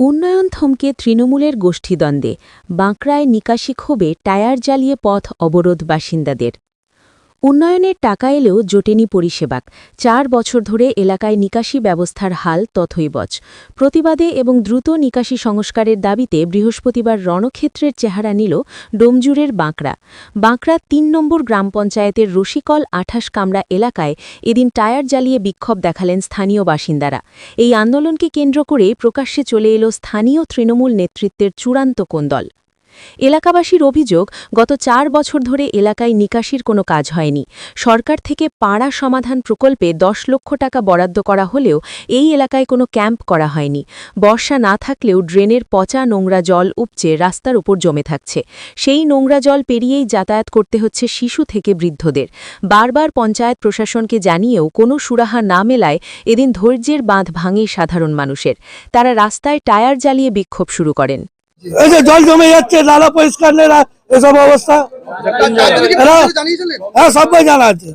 উন্নয়ন থমকে তৃণমূলের গোষ্ঠীদ্বন্দ্বে। বাঁকড়ায় নিকাশি ক্ষোভে টায়ার জ্বালিয়ে পথ অবরোধ বাসিন্দাদের। উন্নয়নের টাকা এলেও জোটেনি পরিষেবাক। চার বছর ধরে এলাকায় নিকাশি ব্যবস্থার হাল তথৈবচ। প্রতিবাদে এবং দ্রুত নিকাশি সংস্কারের দাবিতে বৃহস্পতিবার রণক্ষেত্রের চেহারা নিল ডোমজুরের বাঁকড়া। বাঁকড়া তিন নম্বর গ্রাম পঞ্চায়েতের রশিকল আঠাশ কামরা এলাকায় এদিন টায়ার জ্বালিয়ে বিক্ষোভ দেখালেন স্থানীয় বাসিন্দারা। এই আন্দোলনকে কেন্দ্র করে প্রকাশ্যে চলে এলো স্থানীয় তৃণমূল নেতৃত্বের চূড়ান্ত কোন্দল। এলাকাবাসীর অভিযোগ, গত চার বছর ধরে এলাকায় নিকাশির কোনো কাজ হয়নি। সরকার থেকে পাড়া সমাধান প্রকল্পে দশ লক্ষ টাকা বরাদ্দ করা হলেও এই এলাকায় কোনো ক্যাম্প করা হয়নি। বর্ষা না থাকলেও ড্রেনের পচা নোংরা জল উপচে রাস্তার উপর জমে থাকছে। সেই নোংরা জল পেরিয়েই যাতায়াত করতে হচ্ছে শিশু থেকে বৃদ্ধদের। বারবার পঞ্চায়েত প্রশাসনকে জানিয়েও কোনো সুরাহা না মেলায় এদিন ধৈর্যের বাঁধ ভাঙে সাধারণ মানুষের। তারা রাস্তায় টায়ার জ্বালিয়ে বিক্ষোভ শুরু করেন। এই যে জল জমে যাচ্ছে নালা পরিষ্কার নেই এসব অবস্থা। হ্যাঁ সবাই জানা আছে।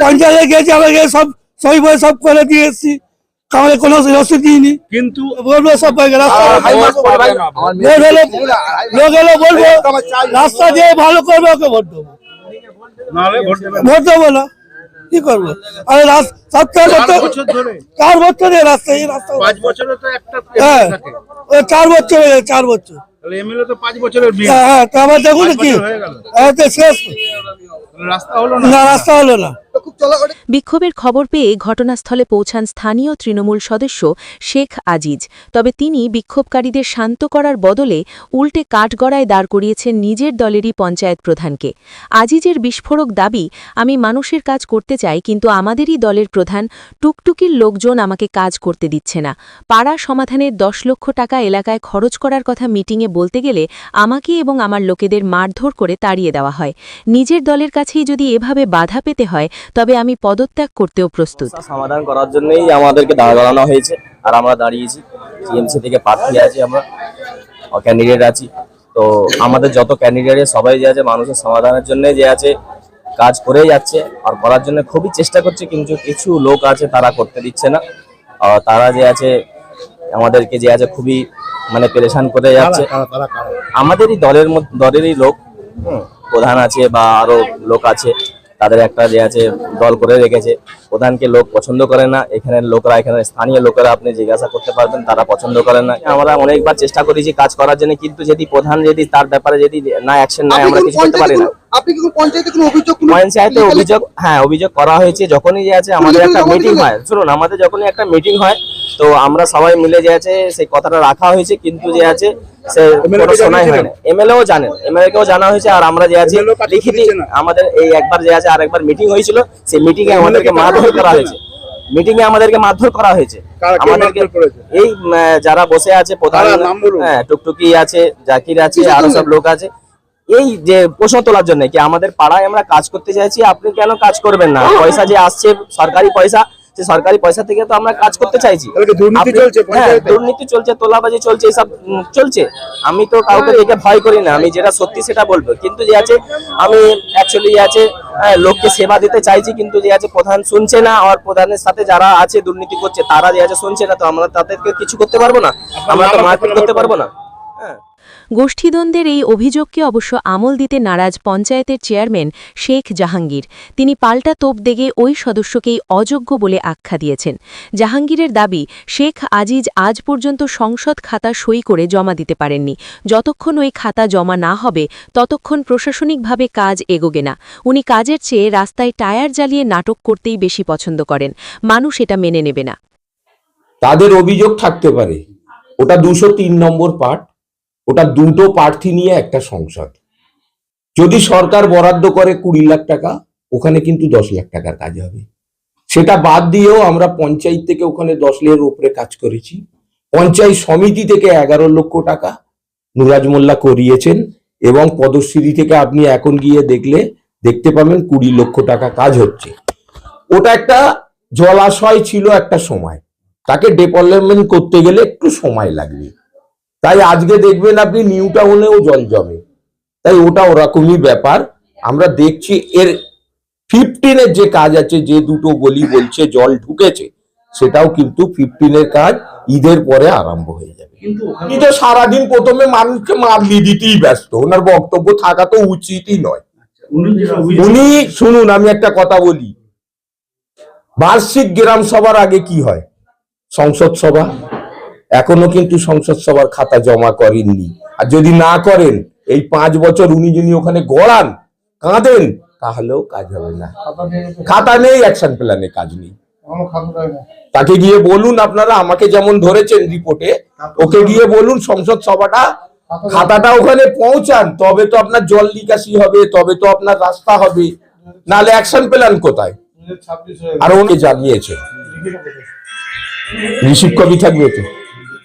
পঞ্চায়েত গেছি আমাকে সব সই বই সব করে দিয়ে এসছি। আমাদের কোনো রসিদ দিইনি। কিন্তু বলব সবাইকে রাস্তা লোক এলে বলব। রাস্তা দিয়ে ভালো করবে ওকে ভোট দেবো। নাহলে ভোট দেবেন। ভোট দেবো না। কি করব? আরে বছর চার বছর এই রাস্তা এই হ্যাঁ। চার বছর হয়ে গেছে, চার বছর। হ্যাঁ হ্যাঁ দেখুন কি? হয়ে শেষ। রাস্তা হলো না রাস্তা হলো না। বিক্ষোভের খবর পেয়ে ঘটনাস্থলে পৌঁছান স্থানীয় তৃণমূল সদস্য শেখ আজিজ। তবে তিনি বিক্ষোভকারীদের শান্ত করার বদলে উল্টে কাঠগড়ায় দাঁড় করিয়েছেন নিজের দলেরই পঞ্চায়েত প্রধানকে। আজিজের বিস্ফোরক দাবি, আমি মানুষের কাজ করতে চাই, কিন্তু আমাদেরই দলের প্রধান টুকটুকির লোকজন আমাকে কাজ করতে দিচ্ছে না। পাড়া সমাধানের দশ লক্ষ টাকা এলাকায় খরচ করার কথা মিটিংয়ে বলতে গেলে আমাকে এবং আমার লোকেদের মারধর করে তাড়িয়ে দেওয়া হয়। নিজের দলের কাছেই যদি এভাবে বাধা পেতে হয়, তবে আমি পদত্যাগ করতেও প্রস্তুত। সমাধান করার জন্যই আমাদেরকে দাঁড় করানো হয়েছে আর আমরা দাঁড়িয়েছি। টিএমসি থেকে প্রার্থী আছি আমরা ক্যান্ডিডেট আছি। তো আমাদের যত ক্যান্ডিডেট সবাই যে আছে মানুষের সমাধানের জন্য যে আছে কাজ করেই যাচ্ছে। আর করার জন্য খুবই চেষ্টা করছে কিন্তু কিছু লোক আছে তারা করতে দিচ্ছে না। আর তারা যে আছে আমাদেরকে যে আছে খুবই মানে পেরেশান করে যাচ্ছে। আমাদেরই দলের মধ্যে দলেরই লোক হুম, প্রধান আছে বা আরও লোক আছে। তাদের একটা যে আছে দল করে রেখেছে। প্রধানকে লোক পছন্দ করে না। এখানের লোকরা এখানে স্থানীয় লোকেরা আপনি জিজ্ঞাসা করতে পারবেন তারা পছন্দ করে না। আমরা অনেকবার চেষ্টা করেছি কাজ করার জন্য কিন্তু যদি প্রধান যদি তার ব্যাপারে যদি না অ্যাকশন নেয় আমরা কিছু করতে পারি না। আপনি কি পঞ্চায়েতে কোনো অভিযোগ পঞ্চায়েতে অভিযোগ হ্যাঁ অভিযোগ করা হয়েছে। যখনই যে আছে আমাদের একটা মিটিং হয়। শুনুন আমাদের যখনই একটা মিটিং হয় তো আমরা সবাই মিলে যে আছে সেই কথাটা রাখা হয়েছে কিন্তু যে আছে সে শোনাই হয় না এমএলএও জানেন এমএলএ কেও জানা হয়েছে আর আমরা যে আছে লিখিত আমাদের এই একবার যে আছে আরেকবার মিটিং হয়েছিল সেই মিটিং এ আমাদেরকে মারধর করা হয়েছে। মিটিং এ আমাদেরকে মারধর করা হয়েছে। আমাদেরকে এই যারা বসে আছে প্রধান। হ্যাঁ টুকটুকি আছে জাকির আছে আরও সব লোক আছে। এই যে প্রশ্ন তোলার জন্য কি আমাদের পাড়ায় আমরা কাজ করতে চাইছি আপনি কেন কাজ করবেন না? পয়সা যে আসছে সরকারি পয়সা সে সরকারি পয়সা থেকে তো আমরা কাজ করতে চাইছি। দুর্নীতি চলছে হ্যাঁ? দুর্নীতি চলছে তোলাবাজি চলছে এসব চলছে। আমি তো কাউকে দেখে ভয় করি না আমি যেটা সত্যি সেটা বলব। কিন্তু যে আছে আমি অ্যাকচুয়ালি যে আছে হ্যাঁ, লোককে সেবা দিতে চাইছি কিন্তু যে আছে প্রধান শুনছে না আর প্রধানের সাথে যারা আছে দুর্নীতি করছে তারা যে আছে শুনছে না তো আমরা তাদেরকে কিছু করতে পারব না? আমরা তো মারপিট করতে পারব না। হ্যাঁ। গোষ্ঠীদ্বন্দ্বের এই অভিযোগকে অবশ্য আমল দিতে নারাজ পঞ্চায়েতের চেয়ারম্যান শেখ জাহাঙ্গীর। তিনি পাল্টা তোপ দেগে ওই সদস্যকেই অযোগ্য বলে আখ্যা দিয়েছেন। জাহাঙ্গীরের দাবি, শেখ আজিজ আজ পর্যন্ত সংসদ খাতা সই করে জমা দিতে পারেননি। যতক্ষণ ওই খাতা জমা না হবে, ততক্ষণ প্রশাসনিকভাবে কাজ এগোবে না। উনি কাজের চেয়ে রাস্তায় টায়ার জ্বালিয়ে নাটক করতেই বেশি পছন্দ করেন। মানুষ এটা মেনে নেবে না। তাদের অভিযোগ থাকতে পারে। ওটা দুশো তিন নম্বর পার্ট। ওটা দুটো প্রার্থী নিয়ে একটা সংসদ। যদি সরকার বরাদ্দ করে কুড়ি লাখ টাকা, ওখানে কিন্তু দশ লাখ টাকার কাজ হবে। সেটা বাদ দিয়েও আমরা পঞ্চায়েত থেকে ওখানে দশ লাখের উপরে কাজ করেছি। পঞ্চায়েত সমিতি থেকে এগারো লক্ষ টাকা নুরাজ মোল্লা করিয়েছেন এবং পদশ্রী থেকে আপনি এখন গিয়ে দেখলে, দেখতে পাবেন কুড়ি লক্ষ টাকা কাজ হচ্ছে। ওটা একটা জলাশয় ছিল একটা সময়। তাকে ডেভেলপমেন্ট করতে গেলে একটু সময় লাগবে। তাই আজকে দেখবেন আপনি নিউ টাউনেও জল জমে। তাই ওটা ওরকমই ব্যাপার। আমরা দেখছি এর ফিফটিনের যে কাজ আছে যে দুটো গলি বলছে জল ঢুকেছে সেটাও কিন্তু ফিফটিনের কাজ ঈদের পরে আরম্ভ হয়ে যাবে। উনি তো সারাদিন প্রথমে মানুষকে মারলি দিতেই ব্যস্ত। ওনার বক্তব্য থাকা তো উচিতই নয়। উনি শুনুন আমি একটা কথা বলি। বার্ষিক গ্রাম সভার আগে কি হয়? সংসদ সভা? এখনও কিন্তু সংসদ সভার খাতা জমা করেননি। আর যদি না করেন এই পাঁচ বছর উনি যদি ওখানে গড়ান কাঁদেন তাহলেও কাজ হবে না। খাতা নেই অ্যাকশন প্ল্যানে কাজ নেই। তাকে গিয়ে বলুন আপনারা আমাকে যেমন ধরেছেন রিপোর্টে ওকে গিয়ে বলুন সংসদ সভাটা খাতাটা ওখানে পৌঁছান তবে তো আপনার জল নিকাশি হবে তবে তো আপনার রাস্তা হবে। নাহলে অ্যাকশন প্ল্যান কোথায়? আর উনি জানিয়েছে রিসিভ কবি থাকবে তো?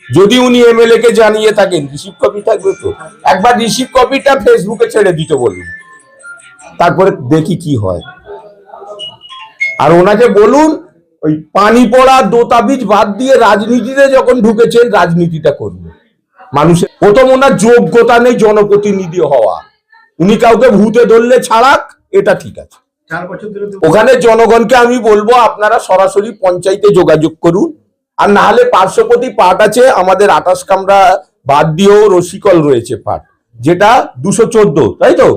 যদি উনি এমএলএ কে জানিয়ে থাকেন রিসিভ কপি থাকবে তো। একবার রিসিভ কপিটা ফেসবুকে ছেড়ে দিতে বলুন। তারপরে দেখি কি হয়। আর ওনাকে বলুন ওই পানি পড়া দোতাবিজ বাদ দিয়ে রাজনীতিতে যখন ঢুকেছেন রাজনীতিটা করুন। মানুষের প্রথম ওনার যোগ্যতা নেই জনপ্রতিনিধি হওয়া। উনি কাউকে ভূতে ধরলে ছাড়াক এটা ঠিক আছে। ওখানে জনগণকে আমি বলব আপনারা সরাসরি পঞ্চায়েতে যোগাযোগ করুন। আর না হলে পার্শ্বপতি পাট আছে, আমাদের আটাশ কামরা বাদ দিয়েও রসিকল রয়েছে পাট, যেটা দুশো চোদ্দ, তাই তো?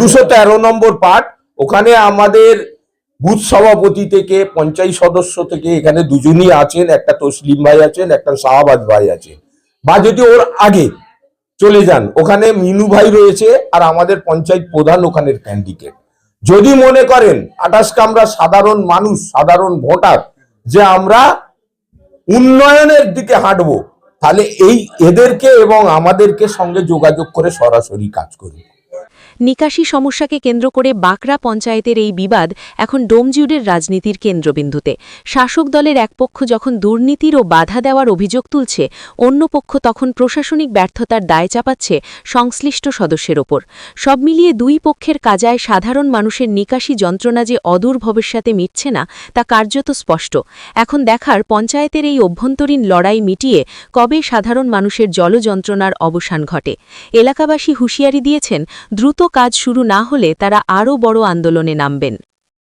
দুশো তেরো নম্বর পাট, ওখানে আমাদের বুথ সভাপতি থেকে, পঞ্চায়েত সদস্য থেকে এখানে দুজনই আছেন, একটা তসলিম ভাই আছেন, একটা শাহবাজ ভাই আছে বা যদি ওর আগে চলে যান, ওখানে মিনু ভাই রয়েছে আর আমাদের পঞ্চায়েত প্রধান ওখানের ক্যান্ডিডেট যদি মনে করেন আঠাশ কামরা সাধারণ মানুষ, সাধারণ ভোটার, যে আমরা উন্নয়নের দিকে হাঁটবো তাহলে এই এদেরকে এবং আমাদেরকে সঙ্গে যোগাযোগ করে সরাসরি কাজ করুন নিকাশি সমস্যাকে কেন্দ্র করে বাকরা পঞ্চায়েতের এই বিবাদ এখন ডোমজিউডের রাজনীতির কেন্দ্রবিন্দুতে। শাসক দলের এক পক্ষ যখন দুর্নীতির ও বাধা দেওয়ার অভিযোগ তুলছে, অন্য পক্ষ তখন প্রশাসনিক ব্যর্থতার দায় চাপাচ্ছে সংশ্লিষ্ট সদস্যের ওপর। সব মিলিয়ে দুই পক্ষের কাজায় সাধারণ মানুষের নিকাশি যন্ত্রণা যে অদূর ভবিষ্যতে মিটছে না, তা কার্যত স্পষ্ট। এখন দেখার পঞ্চায়েতের এই অভ্যন্তরীণ লড়াই মিটিয়ে কবে সাধারণ মানুষের জলযন্ত্রণার অবসান ঘটে? এলাকাবাসী হুঁশিয়ারি দিয়েছেন, দ্রুত কাজ শুরু না হলে তারা আরও বড় আন্দোলনে নামবেন।